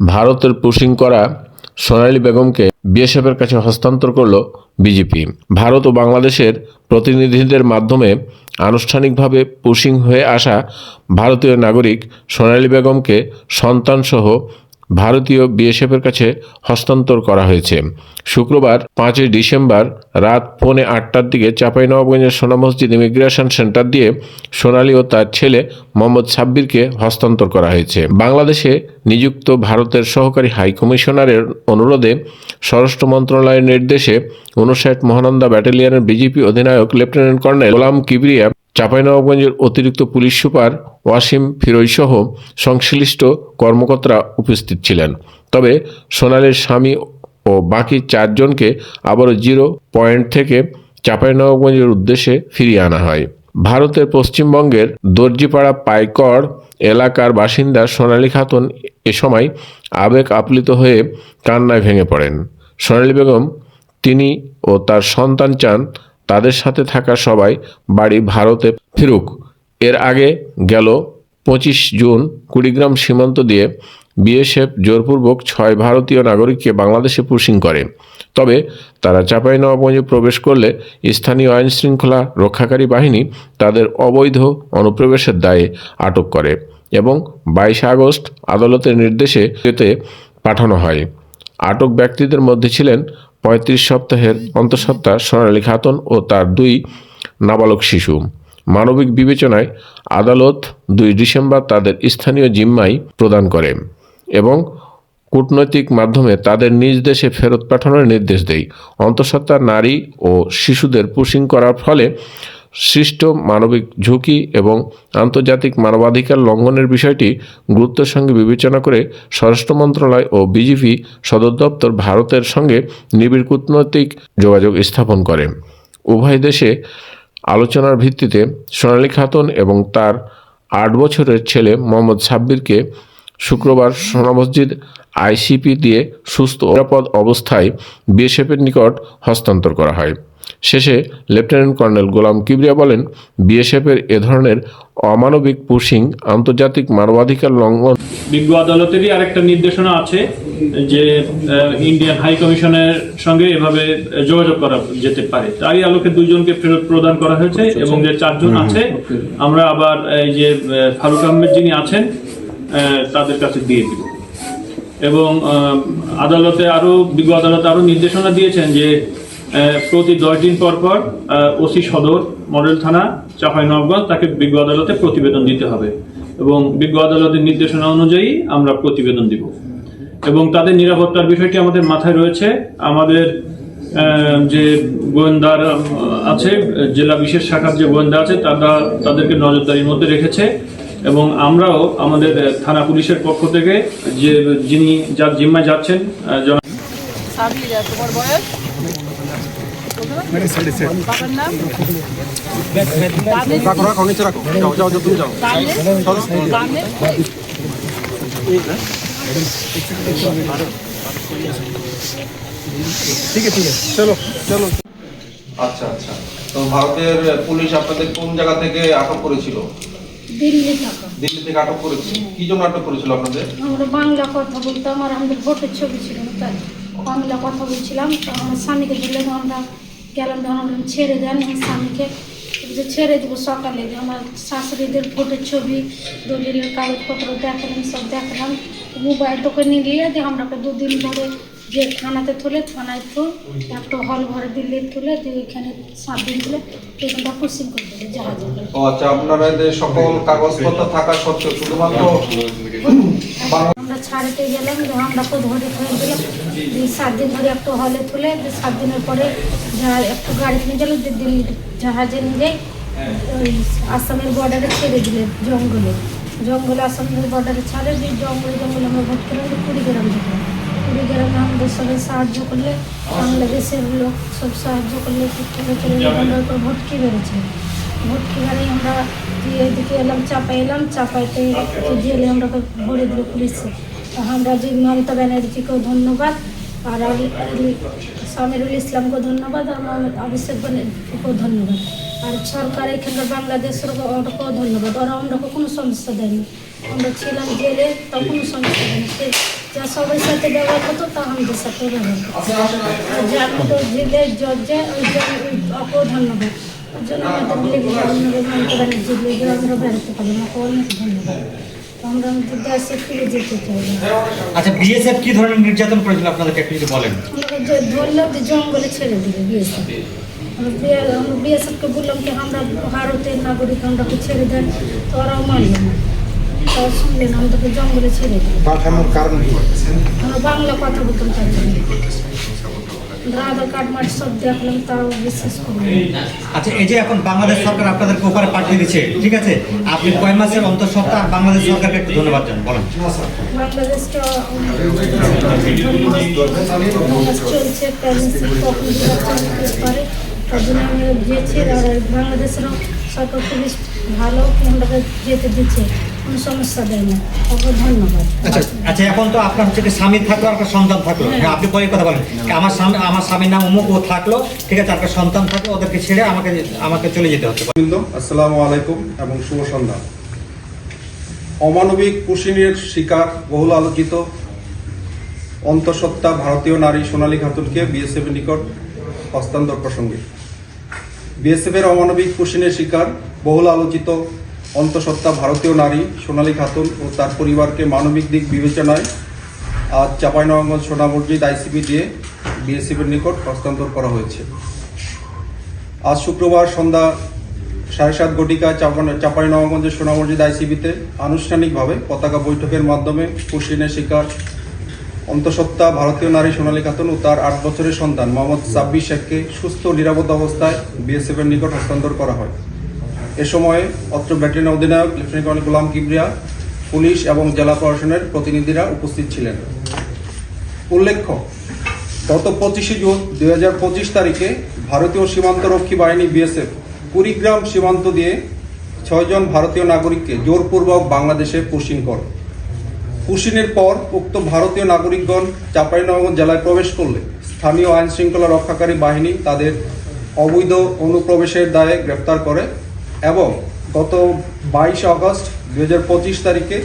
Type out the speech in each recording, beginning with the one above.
ভারতের পুশিং করা সোনালী বেগমকে বিএসএফের কাছে হস্তান্তর করল বিজেপি। ভারত ও বাংলাদেশের প্রতিনিধিদের মাধ্যমে আনুষ্ঠানিকভাবে পুশিং হয়ে আসা ভারতীয় নাগরিক সোনালী বেগমকে সন্তানসহ ভারতীয় বিএসএফের কাছে হস্তান্তর করা হয়েছে। শুক্রবার পাঁচই ডিসেম্বর রাত পৌনে আটটার দিকে চাঁপাইনবাবগঞ্জের সোনা মসজিদ ইমিগ্রেশন সেন্টার দিয়ে সোনালী ও তার ছেলে মোহাম্মদ সাব্বিরকে হস্তান্তর করা হয়েছে। বাংলাদেশে নিযুক্ত ভারতের সহকারী হাই কমিশনারের অনুরোধে স্বরাষ্ট্র মন্ত্রণালয়ের নির্দেশে উনষাট মহানন্দা ব্যাটালিয়নের বিজেপি অধিনায়ক লেফটেন্যান্ট কর্নেল গোলাম কিবরিয়া চাঁপাইনবাবগঞ্জের অতিরিক্ত পুলিশ সুপার ওয়াসিম ফিরোজসহ সংশ্লিষ্ট কর্মকর্তারা উপস্থিত ছিলেন। তবে সোনালীর স্বামী ও বাকি চারজনকে আবারও জিরো পয়েন্ট থেকে চাঁপাইনবাবগঞ্জের উদ্দেশ্যে ফিরিয়ে আনা হয়। ভারতের পশ্চিমবঙ্গের দর্জিপাড়া পাইকড় এলাকার বাসিন্দা সোনালী খাতুন এ সময় আবেগ আপ্লিত হয়ে কান্নায় ভেঙে পড়েন। সোনালী বেগম, তিনি ও তার সন্তান চান তাদের সাথে থাকা সবাই বাড়ি ভারতে ফিরুক। এর আগে গেল পঁচিশ জুন কুড়িগ্রাম সীমান্ত দিয়ে বিএসএফ জোরপূর্বক ছয় ভারতীয় নাগরিককে বাংলাদেশে পুশিং করে। তবে তারা চাঁপাইনবাবগঞ্জে প্রবেশ করলে স্থানীয় আইন শৃঙ্খলা রক্ষাকারী বাহিনী তাদের অবৈধ অনুপ্রবেশের দায়ে আটক করে এবং বাইশে আগস্ট আদালতের নির্দেশে এতে পাঠানো হয়। আটক ব্যক্তিদের মধ্যে ছিলেন পঁয়ত্রিশ সপ্তাহের অন্তঃসত্ত্বা সোনালী খাতুন ও তার দুই নাবালক শিশু। মানবিক বিবেচনায় আদালত দুই ডিসেম্বর তাদের স্থানীয় জিম্মাই প্রদান করে এবং কূটনৈতিক মাধ্যমে তাদের নিজ দেশে ফেরত পাঠানোর নির্দেশ দেয়। অন্তঃসত্ত্বা নারী ও শিশুদের পুশিং করার ফলে সৃষ্ট মানবিক ঝুঁকি এবং আন্তর্জাতিক মানবাধিকার লঙ্ঘনের বিষয়টি গুরুত্বের সঙ্গে বিবেচনা করে স্বরাষ্ট্র মন্ত্রণালয় ও বিজেপি সদর দপ্তর ভারতের সঙ্গে নিবিড় কূটনৈতিক যোগাযোগ স্থাপন করে। উভয় দেশে আলোচনার ভিত্তিতে সোনালী খাতুন এবং তার আট বছরের ছেলে মোহাম্মদ সাব্বিরকে শুক্রবার সোনা মসজিদ আইসিপি দিয়ে সুস্থ নিরাপদ অবস্থায় বিএসএফের নিকট হস্তান্তর করা হয়। শেষে লেফটেন্যান্ট কর্নেল গোলাম কিবরিয়া বলেন বিএসএফের এ ধরনের অমানবিক পুশিং আন্তর্জাতিক মানবাধিকার লঙ্ঘন বিজ্ঞ আদালতেরই আরেকটা নির্দেশনা আছে যে আহ, ইন্ডিয়ান হাই কমিশনের সঙ্গে এভাবে যোগাযোগ করা যেতে পারে। তারই আলোকে দুইজনকে ফেরত প্রদান করা হয়েছে এবং যে চারজন আছে আমরা আবার এই যে ফারুক আহমেদ যিনি আছেন আহ, তাদের কাছে দিয়ে দিব। এবং আহ, আদালতে আরও বিজ্ঞ আদালতে আরও নির্দেশনা দিয়েছেন যে প্রতি দশ দিন পর পর ওসি সদর, মডেল থানা চাঁপাইনবাবগঞ্জ তাকে বিজ্ঞ আদালতে প্রতিবেদন দিতে হবে। এবং বিজ্ঞ আদালতের নির্দেশনা অনুযায়ী আমরা প্রতিবেদন দিব। এবং তাদের নিরাপত্তার বিষয়টি আমাদের মাথায় রয়েছে। আমাদের যে গোয়েন্দার আছে, জেলা বিশেষ শাখার যে গোয়েন্দা আছে, তারা তাদেরকে নজরদারির মধ্যে রেখেছে। এবং আমরাও আমাদের থানা পুলিশের পক্ষ থেকে যে, যিনি যার জিম্মায় যাচ্ছেন তোমার বয়স? রাখো রাখো নিচে রাখো যাও যাও তুমি যাও ঠিক আছে ঠিক আছে চলো চলো আচ্ছা আচ্ছা। তো ভারতের পুলিশ আপনাদের কোন জায়গা থেকে আটক করেছিল? দিল্লি থাকা। দিল্লি থেকে আটক করেছে। কি জন্য আটক করেছিল আপনাদের? আমরা বাংলা কথা বলতাম আর আমাদের ভোটের ছবি ছিল তাই। বাংলা কথা বলছিলাম তো আমার স্বামীকে বললেন আমরা গেলাম তখন আমরা ছেড়ে দেন আমার স্বামীকে। যে ছেড়ে দেবো সকালে যে আমার শাশুড়িদের ভোটের ছবি দলিলের কাগজপত্র দেখালাম সব দেখালাম। মোবাইলটাকে নিয়ে গিয়ে যে আমরাকে দুদিন ধরে যে থানাতে তুলে থানায় তো একটা হল ঘরে দিল্লি তুলে দিয়ে ওইখানে সাত দিন তুলে এখানটা পুষিং করে দিলে জাহাজে আচ্ছা আপনারা সকল কাগজপত্র থাকা সত্ত্বেও শুধুমাত্র আমরা ছাড়তে গেলাম তো ধরে ধরে দিলাম দিয়ে সাত দিন ধরে একটু হলে তুলে সাত দিনের পরে একটু গাড়ি নিয়ে গেল দিল্লি জাহাজে নিয়ে ওই আসামের বর্ডারে ছেড়ে দিলে জঙ্গলে। জঙ্গলে, আসামের বর্ডারে ছাড়ে দিয়ে জঙ্গলে জঙ্গলে আমরা ভোট করে কুড়িগ্রাম যেতাম কুড়িগ্রামে আমাদের সবাই সাহায্য করলে, বাংলাদেশের লোক সব সাহায্য করলে করে আমরা উপর ভোটকি বেড়েছে ভোটকি বেড়ে আমরা দিয়ে এদিকে এলাম চাপাই এলাম, চাপাইতে জেলে আমরা ভরে দিল পুলিশে। আমরা যে মমতা ব্যানার্জিকেও ধন্যবাদ আর সামিরুল ইসলামকে ধন্যবাদ আর অভিষেক ব্যানার্জিকেও ধন্যবাদ। আর সরকার এখানকার বাংলাদেশের ওটাকেও ধন্যবাদ। ওরা আমরা কোনো সমস্যা দেয়নি। আমরা ছিলাম জেলে তখন কোনো সমস্যা দেয়নি। সে যা সবার সাথে ব্যবহার করতো তা আমাদের সাথে ব্যবহার করতো। আর যার মতো জেলে জজে ওই জন্য ওকেও ধন্যবাদ। ওর জন্য আমাদের লেগে আমরা করে যে লেগে আমরা বেরোতে পারি ওকে অনেক ধন্যবাদ। আমরা আচ্ছা বিএসএফ কি ধরনের নির্যাতন করেছিল? আপনাদেরকে একটু যদি বলেন। আমরা যে জঙ্গলে ছেড়ে দিবে বিএসএফ আমরা আমরা বিএসএফকে বললাম কি আমরা ভারতের নাগরিক আমরাকে ছেড়ে দেন তো ওরাও মানল না। তাও শুনলেন আমাদেরকে জঙ্গলে ছেড়ে দিল পাঠানোর কারণ কি? আমরা বাংলা কথা বলতাম তার জন্য আমরা আধার কার্ড মাঠ সব দেখলাম তাও বিশ্বাস করলাম আচ্ছা এই যে এখন বাংলাদেশ সরকার আপনাদেরকে ওপারে পাঠিয়ে দিচ্ছে ঠিক আছে? আপনি কয় মাসের অন্তর সপ্তাহ বাংলাদেশ সরকারকে একটু ধন্যবাদ জানান বলেন। বাংলাদেশটা চলছে পারে। তার জন্য আমি গিয়েছি আর বাংলাদেশেরও সরকার পুলিশ ভালো কি আমরা যেতে দিচ্ছে। কোনো সমস্যা দেয় না। ওকে ধন্যবাদ। আচ্ছা আচ্ছা এখন তো আপনার হচ্ছে কি স্বামী থাকল আর একটা সন্তান থাকল। হ্যাঁ। আপনি পরে কথা বলেন। আমার স্বামী আমার স্বামীর নাম অমুক ও থাকল ঠিক আছে একটা সন্তান থাকল ওদেরকে ছেড়ে আমাকে আমাকে চলে যেতে হচ্ছে। আসসালামু আলাইকুম এবং শুভ সন্ধ্যা। অমানবিক কুশিনের শিকার বহুল আলোচিত অন্তঃসত্ত্বা ভারতীয় নারী সোনালী খাতুনকে বিএসএফ এর নিকট হস্তান্তর প্রসঙ্গে। বিএসএফ এর অমানবিক কুশিনের শিকার বহুল আলোচিত অন্তঃসত্ত্বা ভারতীয় নারী সোনালী খাতুন ও তার পরিবারকে মানবিক দিক বিবেচনায় আজ চাঁপাইনবাবগঞ্জ সোনা মসজিদ আইসিবি দিয়ে বিএসএফের নিকট হস্তান্তর করা হয়েছে। আজ শুক্রবার সন্ধ্যা সাড়ে সাত ঘটিকায় চাপাই নবাবগঞ্জের সোনা মসজিদ আইসিবিতে আনুষ্ঠানিকভাবে পতাকা বৈঠকের মাধ্যমে কুশিনের শিকার অন্তঃসত্ত্বা ভারতীয় নারী সোনালী খাতুন ও তার আট বছরের সন্তান মোহাম্মদ সাব্বির শেখকে সুস্থ নিরাপদ অবস্থায় বিএসএফের নিকট হস্তান্তর করা হয়। এ সময়ে অত্র ব্যাটালিয়ন অধিনায়ক, lieutenant colonel Golam Kibria, police এবং জেলা প্রশাসনের প্রতিনিধিরা উপস্থিত ছিলেন। উল্লেখ্য, গত পঁচিশে জুন দুই হাজার পঁচিশ তারিখে ভারতীয় সীমান্তরক্ষী বাহিনী বিএসএফ কুড়িগ্রাম সীমান্ত দিয়ে ছয়জন ভারতীয় নাগরিককে জোরপূর্বক বাংলাদেশে পুশিন করে। পুশিনের পর উক্ত ভারতীয় নাগরিকগণ চাঁপাইনবাবগঞ্জ জেলায় প্রবেশ করলে স্থানীয় আইন শৃঙ্খলা রক্ষাকারী বাহিনী তাদের অবৈধ অনুপ্রবেশের দায়ে গ্রেপ্তার করে এবং গত বাইশে আগস্ট দুই হাজার পঁচিশ তারিখে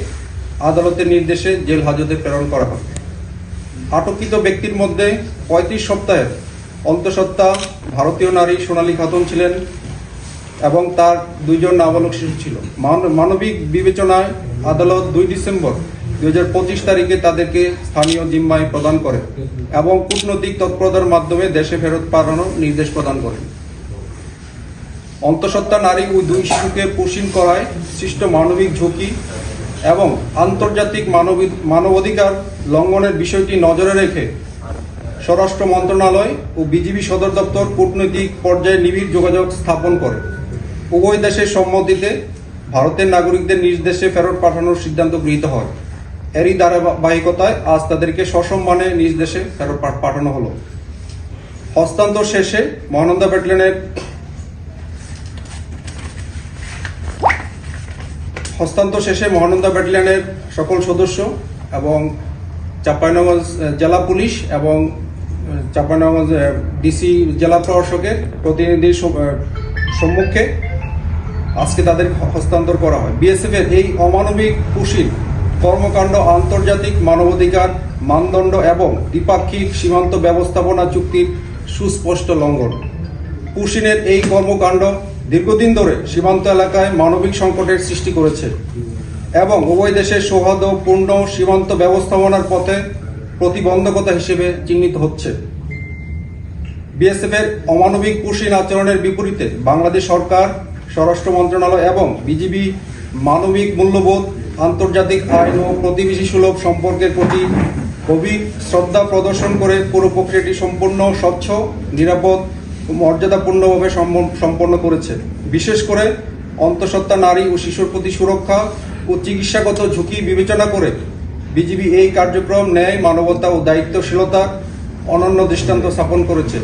আদালতের নির্দেশে জেল হাজতে প্রেরণ করা হয়। আটকিত ব্যক্তির মধ্যে পঁয়ত্রিশ সপ্তাহের অন্তঃসত্ত্বা ভারতীয় নারী সোনালী খাতুন ছিলেন এবং তার দুইজন নাবালক শিশু ছিল। মান- মানবিক বিবেচনায় আদালত দুই ডিসেম্বর দুই হাজার পঁচিশ তারিখে তাদেরকে স্থানীয় জিম্মায় প্রদান করে এবং কূটনৈতিক তৎপরতার মাধ্যমে দেশে ফেরত পাঠানোর নির্দেশ প্রদান করে অন্তঃসত্ত্বা নারী ও দুই শিশুকে পুষিন করায় সৃষ্ট মানবিক ঝুঁকি এবং আন্তর্জাতিক মানবিক মানবাধিকার লঙ্ঘনের বিষয়টি নজরে রেখে স্বরাষ্ট্র মন্ত্রণালয় ও বিজিবি সদর দপ্তর কূটনৈতিক পর্যায়ে নিবিড় যোগাযোগ স্থাপন করে। উভয় দেশের সম্মতিতে ভারতের নাগরিকদের নিজ দেশে ফেরত পাঠানোর সিদ্ধান্ত গৃহীত হয়। এরই ধারাবাহিকতায় আজ তাদেরকে সসম্মানে নিজ দেশে ফেরত পাঠানো হলো। হস্তান্তর শেষে মহানন্দা ব্যাটালিয়নের হস্তান্তর শেষে মহানন্দা ব্যাটালিয়নের সকল সদস্য এবং চাঁপাইনগঞ্জ জেলা পুলিশ এবং আহ, চাঁপাইনগঞ্জ ডিসি জেলা প্রশাসকের প্রতিনিধির সম- সম্মুখে আজকে তাদের হস্তান্তর করা হয়। বিএসএফ এর এই অমানবিক কুশীল কর্মকাণ্ড আন্তর্জাতিক মানবাধিকার মানদণ্ড এবং দ্বিপাক্ষিক সীমান্ত ব্যবস্থাপনা চুক্তির সুস্পষ্ট লঙ্ঘন। পুশিনের এই কর্মকাণ্ড দীর্ঘদিন ধরে সীমান্ত এলাকায় মানবিক সংকটের সৃষ্টি করেছে এবং উভয় দেশের সৌহার্দ্যপূর্ণ সীমান্ত ব্যবস্থাপনার পথে প্রতিবন্ধকতা হিসেবে চিহ্নিত হচ্ছে। বিএসএফের অমানবিক পুশিন আচরণের বিপরীতে বাংলাদেশ সরকার, স্বরাষ্ট্র মন্ত্রণালয় এবং বিজিবি মানবিক মূল্যবোধ, আন্তর্জাতিক আইন ও প্রতিবেশী সুলভ সম্পর্কের প্রতি গভীর শ্রদ্ধা প্রদর্শন করে পুরো প্রক্রিয়াটি সম্পূর্ণ স্বচ্ছ, নিরাপদ মর্যাদাপূর্ণভাবে সম্পন্ন করেছে। বিশেষ করে অন্তঃসত্ত্বা নারী ও শিশুর প্রতি সুরক্ষা ও চিকিৎসাগত ঝুঁকি বিবেচনা করে বিজিবি এই কার্যক্রম ন্যায়, মানবতা ও দায়িত্বশীলতা অনন্য দৃষ্টান্ত স্থাপন করেছে।